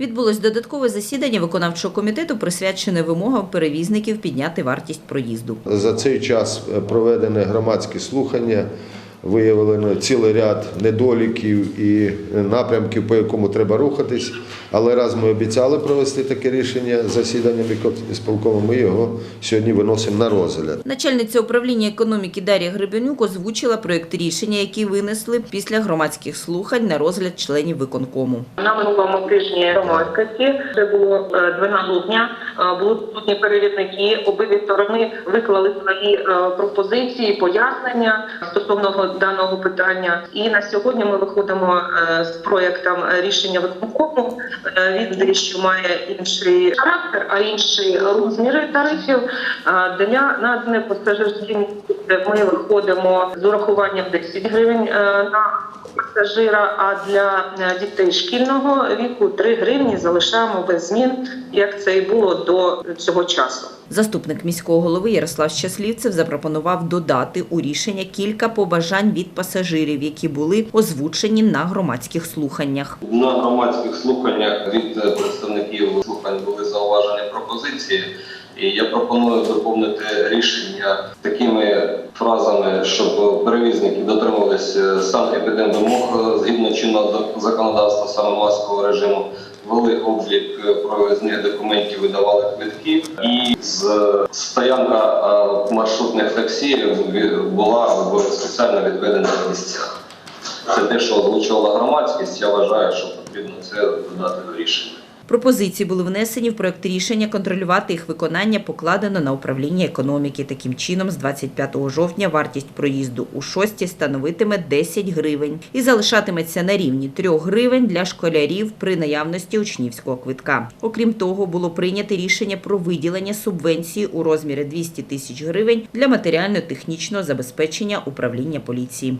Відбулось додаткове засідання виконавчого комітету, присвячене вимогам перевізників підняти вартість проїзду. За цей час е, проведені громадські слухання, виявлено цілий ряд недоліків і напрямків, по якому треба рухатись. Але раз ми обіцяли провести таке рішення засідання виконкому, ми його сьогодні виносимо на розгляд. Начальниця управління економіки Дар'я Гребенюк озвучила проєкт рішення, який винесли після громадських слухань на розгляд членів виконкому. На минулому тижні громадськості це було е, 12 грудня. е, Були присутні перевірники. Обидві сторони виклали свої е, пропозиції, пояснення стосовно даного питання. І на сьогодні ми виходимо е, з проектом рішення виконкому. Е, Він дещо має інший характер, а інші розміри тарифів Е, для наданої пасажирські ми виходимо з урахуванням 10 гривень на пасажира, а для дітей шкільного віку 3 гривні залишаємо без змін, як це і було до цього часу. Заступник міського голови Ярослав Щаслівцев запропонував додати у рішення кілька побажань від пасажирів, які були озвучені на громадських слуханнях. На громадських слуханнях від представників слухань були зауважені пропозиції, і я пропоную доповнити рішення такими фразами, щоб перевізники дотримувалися санепідемвимог чинного законодавства саме маскового режиму. Вели облік е, документів, видавали квитки, і з стоянка е, маршрутних таксі була спеціально відведена місцях. Це те, що озвучувала громадськість. Я вважаю, що потрібно це додати до рішення. Пропозиції були внесені в проект рішення. Контролювати їх виконання покладено на управління економіки. Таким чином, з 25 жовтня вартість проїзду у шості становитиме 10 гривень і залишатиметься на рівні 3 гривень для школярів при наявності учнівського квитка. Окрім того, було прийнято рішення про виділення субвенції у розмірі 200 тисяч гривень для матеріально-технічного забезпечення управління поліції.